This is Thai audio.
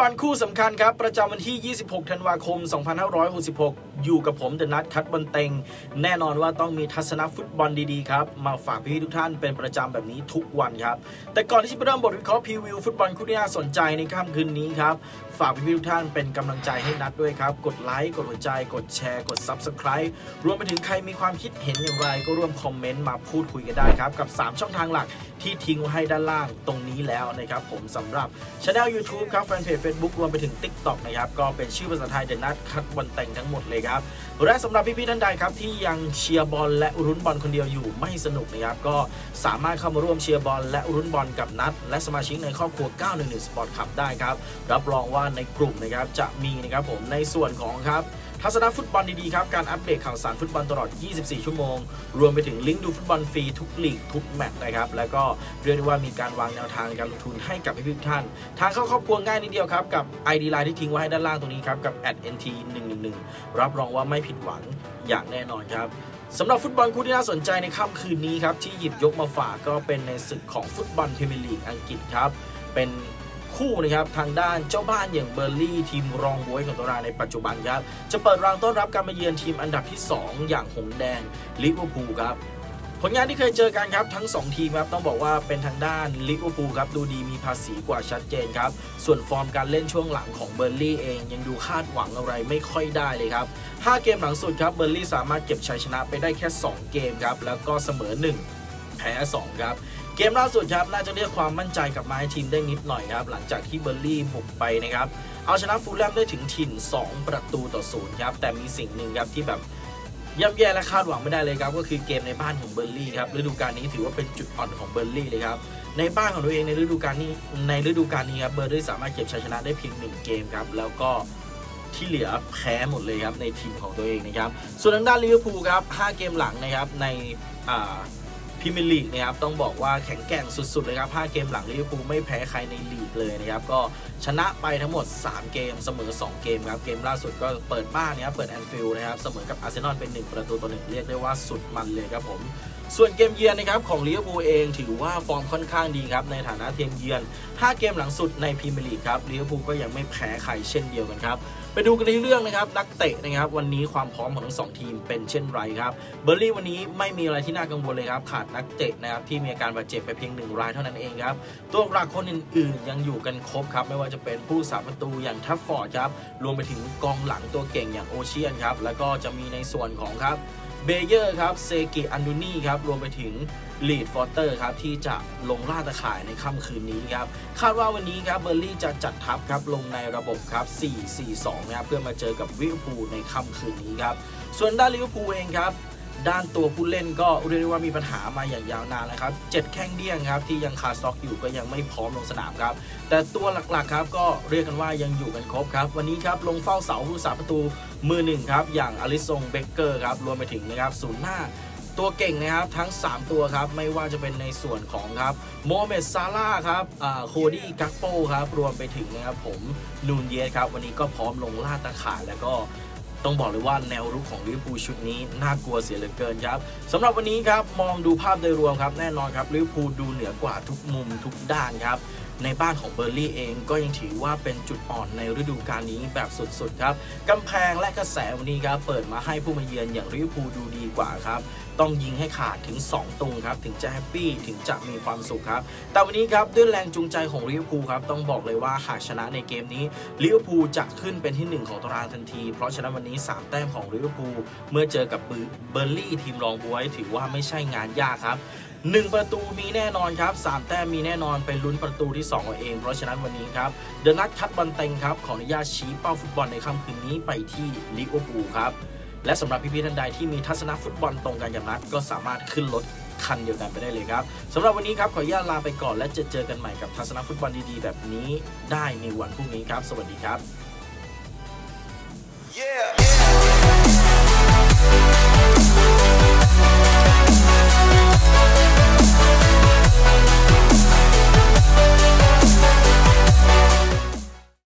บอลคู่สำคัญครับ ประจำวันที่ 26 ธันวาคม 2566 อยู่กับผมเดนัทคัดบอลเต็ง แน่นอนว่าต้องมีทัศนฟุตบอลดีๆครับ มาฝากพี่ทุกท่านเป็นประจำแบบนี้ทุกวันครับ แต่ก่อนที่จะไปเริ่มบทวิเคราะห์พรีวิวฟุตบอลคู่ที่น่าสนใจในค่ำคืนนี้ครับ ฝากพี่ทุกท่านเป็นกำลังใจให้นัดด้วยครับ กดไลค์กดหัวใจกดแชร์กด Subscribe รวมไปถึงใครมีความคิดเห็นอย่างไร ก็ร่วมคอมเมนต์มาพูดคุยกันได้ครับกับ 3 ช่องทางหลักที่ทิ้งไว้ให้ด้านล่างตรงนี้แล้วนะครับผมสำหรับช anel YouTube ครับแฟนเพจ Facebook รวมไปถึง TikTok นะครับ ก็เป็นชื่อภาษาไทยเดนนัทคัดวันแต่งทั้งหมดเลยครับ และสำหรับพี่ๆท่านใดครับที่ยังเชียร์บอลและรุ้นบอลคนเดียวอยู่ไม่สนุกนะครับก็สามารถเข้ามาร่วมเชียร์บอลและรุ้นบอลกับนัด และสมาชิกในครอบครัว 911 Sport Club ได้ครับ รับรองว่าในกลุ่มนะครับจะมีนะครับผมในส่วนของครับทัศนฟุตบอลดีๆครับ การอัปเดตข่าวสารฟุตบอลตลอด 24 ชั่วโมง รวมไปถึงลิงก์ดูฟุตบอลฟรีทุกลีกทุกแมตช์นะครับ แล้วก็เรียกได้ว่ามีการวางแนวทางในการลงทุนให้กับพี่ๆทุกท่าน ทางเข้าครอบครัวง่ายนิดเดียวครับ กับ ID Line ที่ทิ้งไว้ให้ด้านล่างตรงนี้ครับ กับ @nt 111 รับรองว่าไม่ผิดหวังอย่างแน่นอนครับสำหรับฟุตบอลคู่ที่น่าสนใจในค่ำคืนนี้ครับที่หยิบยกมาฝากก็เป็นในศึกของฟุตบอลพรีเมียร์ลีกอังกฤษครับเป็นคู่นะครับทางด้านเจ้าบ้านอย่างเบอร์ลี่ทีมรองบวยของตารางในปัจจุบันครับจะเปิดรางต้อนรับการมาเยือนทีมอันดับที่ 2 อย่างหงแดงลิเวอร์พูลครับ ผลงานที่เคยเจอกันครับทั้ง 2 ทีมครับต้องบอกว่าเป็นทางด้านลิเวอร์พูลครับดูดีมีภาษีกว่าชัดเจนครับ ส่วนฟอร์มการเล่นช่วงหลังของเบอร์ลี่เองยังดูคาดหวังอะไรไม่ค่อยได้เลยครับ 5 เกมหลังสุดครับเบอร์ลี่สามารถเก็บชัยชนะไปได้แค่ 2 เกมครับแล้วก็เสมอ 1 แพ้ 2 ครับเกมล่าสุดครับน่าจะเรียกความมั่นใจกลับมาให้ทีมได้นิดหน่อยครับหลังจากที่เบอร์ลี่บุกไปนะครับเอาชนะฟูลแลมได้ถึงถิ่น 2 ประตูต่อศูนย์ครับแต่มีสิ่งหนึ่งครับที่แบบ ย่ำแย่และคาดหวังไม่ได้เลยครับก็คือเกมในบ้านของเบอร์ลี่ครับฤดูกาลนี้ถือว่าเป็นจุดอ่อนของเบอร์ลี่เลยครับในบ้านของตัวเองในฤดูกาลนี้ในฤดูกาลนี้ครับเบอร์ลี่สามารถเก็บชัยชนะได้เพียงหนึ่งเกมครับแล้วก็ที่เหลือแพ้หมดเลยครับในทีมของตัวเองนะครับส่วนทางด้านลิเวอร์พูลครับ5เกมหลังนะครับในอ่า พรีเมียร์ลีกนะครับต้องบอกว่าแข็งแกร่งสุดๆเลยครับ 5 เกมหลังลิเวอร์พูลไม่แพ้ใครในลีกเลยนะครับ ก็ชนะไปทั้งหมด 3 เกมเสมอ 2 เกมครับ เกมล่าสุดก็เปิดบ้านนะครับ เปิดแอนฟิลด์นะครับ เสมอกับอาร์เซนอลเป็น 1 ประตูต่อหนึ่งเรียกได้ว่าสุดมันเลยครับผม ส่วนเกมเยือนนะครับของลิเวอร์พูลเองถือว่าฟอร์มค่อนข้างดีครับ ในฐานะทีมเยือน 5 เกมหลังสุดในพรีเมียร์ลีกครับลิเวอร์พูลก็ยังไม่แพ้ใครเช่นเดียวกันครับไปดูกันในเรื่องนะครับนักเตะนะครับวันนี้ความพร้อมของทั้งสองทีมเป็นเช่นไรครับเบอร์ลี่วันนี้ไม่มีอะไรที่น่ากังวลเลยครับขาดนักเตะนะครับที่มีอาการบาดเจ็บไปเพียงหนึ่งรายเท่านั้นเองครับตัวหลักคนอื่นๆ ยังอยู่กันครบครับไม่ว่าจะเป็นผู้สาประตูอย่างทัฟฟอร์ดครับรวมไปถึงกองหลังตัวเก่งอย่างโอเชียนครับแล้วก็จะมีในส่วนของครับเบเยอร์ครับเซกิอันดูนี่ครับรวมไปถึงลีดฟอร์เตอร์ครับที่จะลงล่าตะข่ายในค่ำคืนนี้ครับคาดว่าวันนี้ครับเบอร์ลี่จะจัดทัพครับลงในระบบครับ 4-4-2 นะครับเพื่อมาเจอกับลิเวอร์พูลในค่ำคืนนี้ครับส่วนด้านลิเวอร์พูลเองครับ ด้านตัวผู้เล่นก็เรียกได้ว่ามีปัญหามาอย่างยาวนานแล้วครับเจ็ดแข้งเดี้ยงครับที่ยังคาสต็อกอยู่ก็ยังไม่พร้อมลงสนามครับ แต่ตัวหลักๆครับก็เรียกกันว่ายังอยู่กันครบครับ วันนี้ครับลงเฝ้าเสาผู้สาประตูมือหนึ่งครับอย่างอลิซงเบเกอร์ครับรวมไปถึงนะครับศูนย์หน้าตัวเก่งนะครับทั้ง 3 ตัวครับไม่ว่าจะเป็นในส่วนของครับโมเมดซาร่าครับอ่าโคดี้กักโปครับรวมไปถึงนะครับผมนูนเยสครับวันนี้ก็พร้อมลงล่าตะข่ายแล้วก็ ต้องบอกเลยว่าแนวรุกของลิเวอร์พูลชุดนี้น่ากลัวเสียเหลือเกินครับสำหรับวันนี้ครับมองดูภาพโดยรวมครับแน่นอนครับลิเวอร์พูลดูเหนือกว่าทุกมุมทุกด้านครับ ในบ้านของเบอร์ลี่เองก็ยังถือว่าเป็นจุดอ่อนในฤดูกาลนี้แบบสุดๆครับกำแพงและกระแสวันนี้ครับเปิดมาให้ผู้มาเยือนอย่างลิเวอร์พูลดูดีกว่าครับต้องยิงให้ขาดถึง 2ตรงครับถึงจะแฮปปี้ถึงจะมีความสุขครับแต่วันนี้ครับด้วยแรงจูงใจของลิเวอร์พูลครับต้องบอกเลยว่าหากชนะในเกมนี้ลิเวอร์พูลจะขึ้นเป็นที่ 1 ของตารางทันที เพราะฉะนั้นวันนี้ 3 แต้มของลิเวอร์พูลเมื่อเจอกับเบอร์ลี่ทีมรองบวย ถือว่าไม่ใช่งานยากครับ หนึ่งประตูมีแน่นอนครับสามแต้มมีแน่นอนไปลุ้นประตูที่2เอาเอง เพราะฉะนั้นวันนี้ครับเดอะนัทคัดบอลเต็งครับ ขออนุญาตชี้เป้าฟุตบอลในค่ำคืนนี้ไปที่ลิเวอร์พูลครับและสำหรับพี่ๆท่านใดที่มีทัศนฟุตบอลตรงกันกับนัดก็สามารถขึ้นรถคันเดียวกันไปได้เลยครับสำหรับวันนี้ครับขออนุญาตลาไปก่อนและจะเจอกันใหม่กับทัศนฟุตบอลดีๆ แบบนี้ได้ในวันพรุ่งนี้ครับ สวัสดีครับ Yeah.